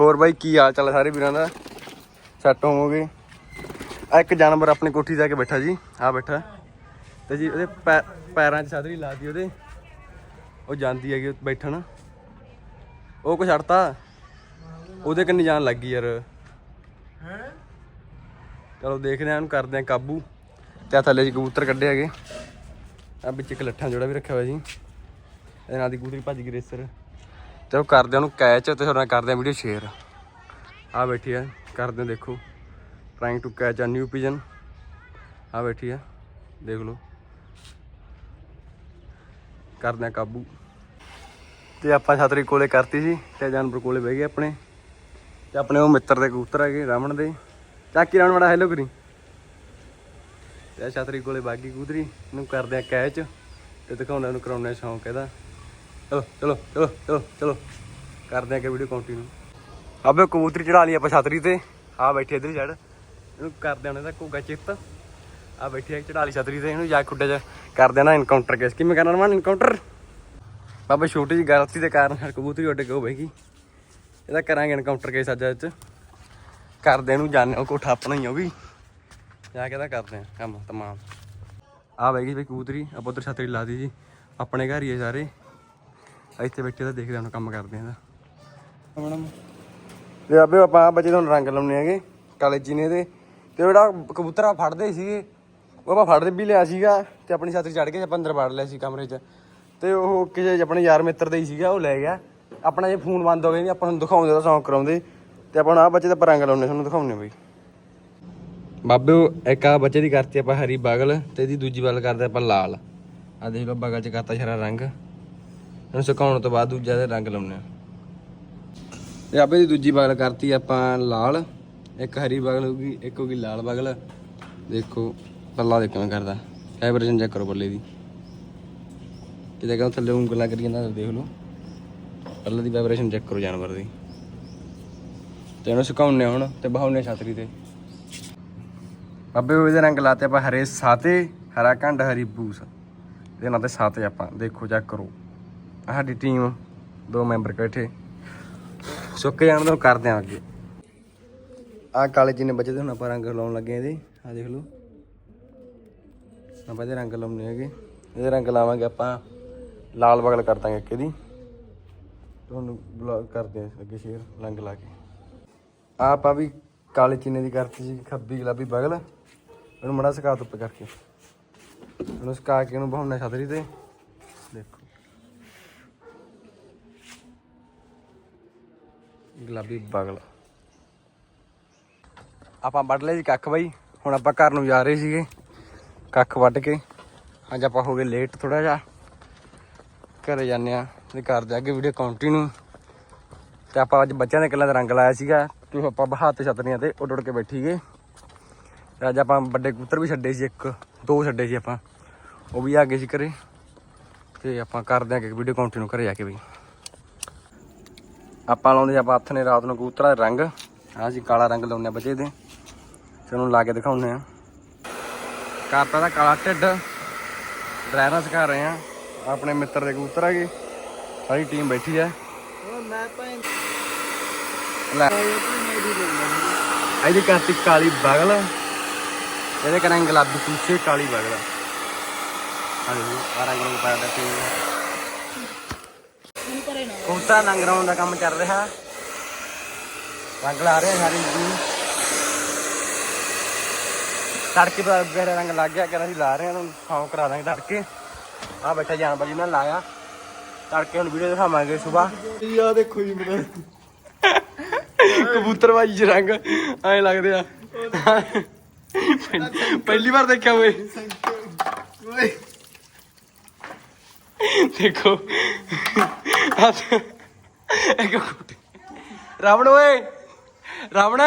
ਹੋਰ ਬਾਈ, ਕੀ ਹਾਲ ਚਾਲ ਹੈ ਸਾਰੇ ਵੀਰਾਂ ਦਾ? ਸੈੱਟ ਹੋਵੋਗੇ? ਆ ਇੱਕ ਜਾਨਵਰ ਆਪਣੀ ਕੋਠੀ ਤੇ ਆ ਕੇ ਬੈਠਾ ਜੀ। ਆ ਬੈਠਾ। ਤੇ ਜੀ, ਉਹਦੇ ਪੈ- ਪੈਰਾਂ 'ਚ ਛਤਰੀ ਲਾਦੀ ਉਹਦੇ। ਉਹ ਜਾਂਦੀ ਹੈਗੀ ਬੈਠਣ। ਉਹ ਕੁਛ ਛੱਡਤਾ ਉਹਦੇ ਕੰਨੀ ਜਾਣ ਲੱਗ ਗਈ ਯਾਰ। ਚਲੋ ਦੇਖਦੇ ਆ ਇਹਨੂੰ ਕਰਦੇ ਆ ਕਾਬੂ। ਤੇ ਆਹ ਥੱਲੇ ਜੀ ਕਬੂਤਰ ਕੱਢੇ ਹੈਗੇ। ਆ ਵਿੱਚ ਇੱਕ ਲੱਠਾਂ ਜੋੜਾ ਵੀ ਰੱਖਿਆ ਹੋਇਆ ਜੀ। ਇਹਦੇ ਨਾਲ ਦੀ ਕਬੂਤਰੀ ਭੱਜ ਗਈ ਰੇਸਰ। ਤੇ ਉਹ ਕਰਦੇ ਉਹਨੂੰ ਕੈਚ ਤੇ ਫਿਰ ਕਰਦੇ ਆ ਵੀਡੀਓ ਸ਼ੇਅਰ ਆ ਬੈਠੀ ਆ, ਕਰਦੇ ਦੇਖੋ। Trying to catch a new pigeon ਆ ਬੈਠੀ ਆ, ਦੇਖ ਲਓ। ਕਰਦੇ ਆ ਕਾਬੂ। ਤੇ ਆਪਾਂ ਛਤਰੀ ਕੋਲੇ ਕਰਤੀ ਸੀ, ਤੇ ਜਾਨਵਰ ਕੋਲੇ ਬਹਿ ਗਏ ਆਪਣੇ। ਤੇ ਆਪਣੇ ਉਹ ਮਿੱਤਰ ਦੇ ਕਬੂਤਰ ਹੈਗੇ, ਰਾਵਣ ਦੇ। ਚਾਕੀ ਰਾਵਣ ਬੜਾ ਹੈਲੋ ਕਰੀ। ਤੇ ਆਹ ਛਤਰੀ ਕੋਲੇ ਬਾਗੀ ਕਬੂਤਰੀ, ਇਹਨੂੰ ਕਰਦੇ ਆ ਕੈਚ ਤੇ ਦਿਖਾਉਂਦਾ ਇਹਨੂੰ ਕਰਾਉਣਾ ਸ਼ੌਂਕ ਇਹਦਾ। ਚਲੋ ਚਲੋ ਚਲੋ ਚਲੋ ਚਲੋ। ਕਰਦੇ ਆ ਕਿ ਵੀਡੀਓ ਕੰਟੀਨਿਊ ਅਬੇ ਕਬੂਤਰੀ ਚੜਾ ਲਈ ਆਪਾਂ ਛਤਰੀ ਤੇ। ਆ ਬੈਠੇ ਇਧਰ ਛੜ ਇਹਨੂੰ ਕਰਦੇ ਆ ਉਹਨੇ ਦਾ ਘੋਗਾ ਚਿੱਤ। ਆ ਬੈਠੀ ਆ, ਚੜਾ ਲਈ ਛਤਰੀ ਤੇ। ਇਹਨੂੰ ਜਾ ਖੁੱਡੇ ਚ ਕਰਦੇ ਆ ਨਾ ਇਨਕਾਊਂਟਰ ਕੇਸ ਕਿਵੇਂ ਕਰਨਾ ਰਮਾਨ ਇਨਕਾਊਂਟਰ ਬਾਬਾ, ਛੋਟੀ ਜਿਹੀ ਗਲਤੀ ਦੇ ਕਾਰਨ ਕਬੂਤਰੀ ਉੱਡ ਕੇ ਹੋ ਬੈਗੀ ਇਹਦਾ ਕਰਾਂਗੇ ਇਨਕਾਊਂਟਰ ਕੇਸ ਅੱਜ ਅੱਜ। ਕਰਦੇ ਨੂੰ ਜਾਣੇ, ਉਹ ਕੋਠਾ ਆਪਣਾ ਹੀ ਉਹ ਵੀ। ਜਾ ਕੇ ਤਾਂ ਕਰਦੇ ਆ ਕੰਮ, ਤਮਾਮ। ਆ ਬੈਗੀ ਬਈ ਕਬੂਤਰੀ। ਆਪਾਂ ਉਧਰ ਛਤਰੀ ਲਾ ਦੀ ਜੀ। ਆਪਣੇ ਘਰ ਹੀ ਹੈ ਸਾਰੇ। ਇੱਥੇ ਬੈਠੇ ਤਾਂ ਦੇਖਦੇ ਹਾਂ ਕੰਮ ਕਰਦੇ ਆ ਇਹਦਾ। ਤੇ ਆਬੇ ਆਪਾਂ ਆਹ ਬੱਚੇ ਤੁਹਾਨੂੰ ਰੰਗ ਲਾਉਣੇ ਹੈਗੇ ਕਾਲੇ ਚੀਨੇ ਦੇ। ਤੇ ਉਹ ਜਿਹੜਾ ਕਬੂਤਰ ਆ ਫੜਦੇ ਸੀਗੇ ਉਹ ਆਪਾਂ ਫੜਦੇ ਵੀ ਲਿਆ ਸੀਗਾ ਤੇ ਆਪਣੀ ਛਤਰੀ ਚੜ ਕੇ ਆਪਾਂ ਅੰਦਰ ਵੜ ਲਿਆ ਸੀ ਕਮਰੇ 'ਚ। ਤੇ ਉਹ ਕਿਸੇ ਆਪਣੇ ਯਾਰ ਮਿੱਤਰ ਦਾ ਹੀ ਸੀਗਾ ਉਹ ਲੈ ਗਿਆ। ਆਪਣਾ ਜੇ ਫੋਨ ਬੰਦ ਹੋ ਗਿਆ ਨਹੀਂ ਆਪਾਂ ਨੂੰ ਦਿਖਾਉਂਦੇ ਤਾਂ ਸੌਂਕ ਕਰਾਉਂਦੇ। ਤੇ ਆਪਾਂ ਆ ਬੱਚੇ ਦਾ ਆਪਾਂ ਰੰਗ ਲਾਉਣੇ ਤੁਹਾਨੂੰ ਦਿਖਾਉਣੇ ਬਈ। ਬਾਬੇ ਇੱਕ ਆ ਬੱਚੇ ਦੀ ਕਰਤੀ ਆਪਾਂ ਹਰੀ ਬਗਲ ਤੇ ਇਹਦੀ ਦੂਜੀ ਬਗਲ ਕਰਦੇ ਆਪਾਂ ਲਾਲ। ਆ ਦੇਖ ਲਓ ਬਗਲ 'ਚ ਕਰਤਾ ਸ਼ਰਾ ਰੰਗ। ਇਹਨੂੰ ਸੁਕਾਉਣ ਤੋਂ ਬਾਅਦ ਦੂਜਾ ਦੇ ਰੰਗ ਲਾਉਣੇ ਆ ਤੇ ਆਪੇ ਦੀ ਦੂਜੀ ਬਗਲ ਕਰਤੀ ਆਪਾਂ ਲਾਲ। ਇੱਕ ਹਰੀ ਬਗਲ ਹੋ ਗਈ ਇੱਕ ਹੋ ਗਈ ਲਾਲ ਬਗਲ। ਦੇਖੋ, ਪੱਲਾ ਦੇਖ ਕਿਵੇਂ ਕਰਦਾ। ਵਾਈਬ੍ਰੇਸ਼ਨ ਚੈੱਕ ਕਰੋ ਪੱਲੇ ਦੀ। ਕਿਤੇ ਕਹਿੰਦਾ ਥੱਲੇ ਉਂਗਲਾਂ ਕਰੀ ਜਾਂਦਾ ਦੇਖ ਲਓ। ਪੱਲੇ ਦੀ ਵਾਈਬ੍ਰੇਸ਼ਨ ਚੈੱਕ ਕਰੋ ਜਾਨਵਰ ਦੀ। ਤੇ ਇਹਨੂੰ ਸੁਕਾਉਣੇ ਹੁਣ, ਤੇ ਬਹਾਉਣੇ ਛਤਰੀ ਤੇ। ਬਾਬੇ ਉਹ ਇਹਦੇ ਰੰਗ ਲਾਤੇ ਆਪਾਂ ਹਰੇ ਸਾਤੇ, ਹਰਾ ਕੰਡ ਹਰੀ ਬੂਸ। ਇਹਦੇ ਨਾਲ ਤੇ ਸਾਤੇ ਆਪਾਂ, ਦੇਖੋ ਚੈੱਕ ਕਰੋ। ਸਾਡੀ ਟੀਮ ਦੋ ਮੈਂਬਰ ਇਕੱਠੇ। ਸੁੱਕ ਜਾਣ ਤੋਂ ਕਰਦੇ ਆਂ ਅੱਗੇ। ਆਹ ਕਾਲੇ ਜੀ ਨੇ ਬਚੇ ਤੇ ਹੁਣ ਆਪਾਂ ਰੰਗ ਲਾਉਣ ਲੱਗੇ ਇਹਦੇ। ਆਹ ਦੇਖ ਲਓ। ਆਪਾਂ ਇਹਦੇ ਰੰਗ ਲਾਉਣੇ ਹੈਗੇ। ਇਹਦੇ ਰੰਗ ਲਾਵਾਂਗੇ ਆਪਾਂ। ਲਾਲ ਬਗਲ ਕਰ ਦਾਂਗੇ ਇੱਕ ਇਹਦੀ। ਤੁਹਾਨੂੰ ਬਲੌਗ ਕਰਦੇ ਆਂ ਅੱਗੇ ਸ਼ੇਅਰ ਰੰਗ ਲਾ ਕੇ। ਆਹ ਆਪਾਂ ਵੀ ਕਾਲੇ ਚੀਨੇ ਦੀ ਕਰਤੀ ਸੀ ਖੱਬੀ ਗੁਲਾਬੀ ਬਗਲ। ਇਹਨੂੰ ਮੜਾ ਸੁਕਾ ਧੁੱਪ ਕਰਕੇ। ਇਹਨੂੰ ਸੁਕਾ ਕੇ ਇਹਨੂੰ ਬਹਾਉਣਾ ਛਤਰੀ ਤੇ ਦੇਖੋ ਗੁਲਾਬੀ ਬਗਲ। ਆਪਾਂ ਵੱਢ ਲਿਆ ਜੀ ਕੱਖ ਬਾਈ। ਹੁਣ ਆਪਾਂ ਘਰ ਨੂੰ ਜਾ ਰਹੇ ਸੀਗੇ, ਕੱਖ ਵੱਢ ਕੇ। ਅੱਜ ਆਪਾਂ ਹੋ ਗਏ ਲੇਟ ਥੋੜਾ ਜਿਹਾ। ਘਰੇ ਜਾਂਦੇ ਆ ਤੇ ਘਰ ਜਾ ਕੇ ਵੀਡੀਓ ਕੰਟੀਨਿਊ ਤੇ ਆਪਾਂ ਅੱਜ ਬੱਚਿਆਂ ਦੇ ਕਿੱਲਾਂ ਦਾ ਰੰਗ ਲਾਇਆ ਸੀਗਾ। ਤੇ ਉਹ ਆਪਾਂ ਬਹਾਤ ਤੇ ਛਤਰੀਆਂ ਤੇ ਉੱਡ ਉੱਡ ਕੇ ਬੈਠੀ ਗਏ। ਤੇ ਅੱਜ ਆਪਾਂ ਵੱਡੇ ਕਬੂਤਰ ਵੀ ਛੱਡੇ ਸੀ, ਇੱਕ, ਦੋ ਛੱਡੇ ਸੀ ਆਪਾਂ। ਉਹ ਵੀ ਆ ਗਏ ਸੀ ਘਰੇ। ਤੇ ਆਪਾਂ ਕਰਦੇ ਆ ਕਿ ਵੀਡੀਓ ਕੰਟੀਨਿਊ ਘਰੇ ਜਾ ਕੇ ਬਈ। ਆਪਾਂ ਲਾਉਂਦੇ ਆਪਾਂ ਹੱਥ ਨੇ ਰਾਤ ਨੂੰ ਕਬੂਤਰਾਂ ਦੇ ਰੰਗ। ਆਹ ਜੀ ਕਾਲਾ ਰੰਗ ਲਾਉਂਦੇ ਆ ਬੱਚੇ ਦੇ। ਤੇ ਉਹਨੂੰ ਲਾ ਕੇ ਦਿਖਾਉਂਦੇ ਆ ਕਰਤਾ ਦਾ ਕਾਲਾ ਢਿੱਡ। ਡਰਾਈਵਰ ਸਿਖਾ ਰਹੇ ਆ ਆਪਣੇ ਮਿੱਤਰ ਦੇ ਕਬੂਤਰ ਹੈਗੇ। ਸਾਰੀ ਟੀਮ ਬੈਠੀ ਆ ਮੈਂ ਭਾਂ ਲੈ। ਇਹਦੀ ਕਾਲੀ ਬਗਲ। ਇਹਦੇ ਕਰਾਂ ਗੁਲਾਬੀ ਪੂਛੇ ਕਾਲੀ ਬਗਲ। ਹਾਂ ਜੀ ਆ ਰੰਗ ਰੰਗ ਪਾਇਆ ਤੇ ਕਰੇ ਨਾ ਕਬੂਤਰ ਰੰਗ ਰਾਉਣ ਦਾ ਕੰਮ ਚੱਲ ਰਿਹਾ। ਰੰਗ ਲਾ ਰਹੇ ਆ ਸਾਰੀ ਜੀ। ਤੜਕੇ ਦਾ ਵਗੈਰਾ ਰੰਗ ਲੱਗ ਗਿਆ ਕਹਿੰਦਾ ਅਸੀਂ ਲਾ ਰਹੇ ਹਾਂ ਤੁਹਾਨੂੰ ਸੌਂ ਕਰਾ ਦਾਂਗੇ ਤੜਕੇ। ਆ ਬੈਠਾ ਜਾਨਵਰ ਜੀ ਨਾਲ ਲਾਇਆ। ਤੜਕੇ ਹੁਣ ਵੀਡੀਓ ਦਿਖਾਵਾਂਗੇ ਸਵੇਰ। ਆ ਦੇਖੋ ਜੀ ਮੇਰਾ। ਕਬੂਤਰ ਬਾਜੀ ਚ ਰੰਗ ਐਂ ਲੱਗਦੇ ਆ। ਪਹਿਲੀ ਵਾਰ ਦੇਖਿਆ ਓਏ। ਦੇਖੋ। ਇੱਕ ਕੁੱਤੇ। ਰਾਵਣ ਓਏ ਰਾਵਣ।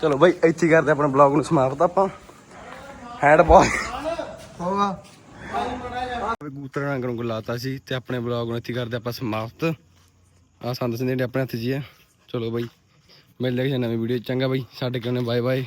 ਚਲੋ ਬਾਈ ਇੱਥੇ ਹੀ ਕਰਦੇ ਆਪਣਾ ਬਲੌਗ ਨੂੰ ਸਮਾਪਤ ਆਪਾਂ। ਹੈਂਡ ਬਾਲ ਹੋਵਾ ਕਬੂਤਰ ਰੰਗ ਨੂੰ ਲਾਤਾ ਸੀ ਤੇ ਆਪਣੇ ਬਲੌਗ ਨੂੰ ਇੱਥੇ ਕਰਦੇ ਆਪਾਂ ਸਮਾਪਤ। ਆ ਸੰਦ ਸੰਦੇ ਆਪਣੇ ਹੱਥ ਹੀ ਆ ਚਲੋ ਬਾਈ ਮਿਲਦੇ ਹਾਂ ਕਿਸੇ ਨਵੀਂ ਵੀਡੀਓ ਚੰਗਾ ਬਾਈ ਸਾਡੇ ਕੋਲ ਨੇ ਬਾਏ ਬਾਏ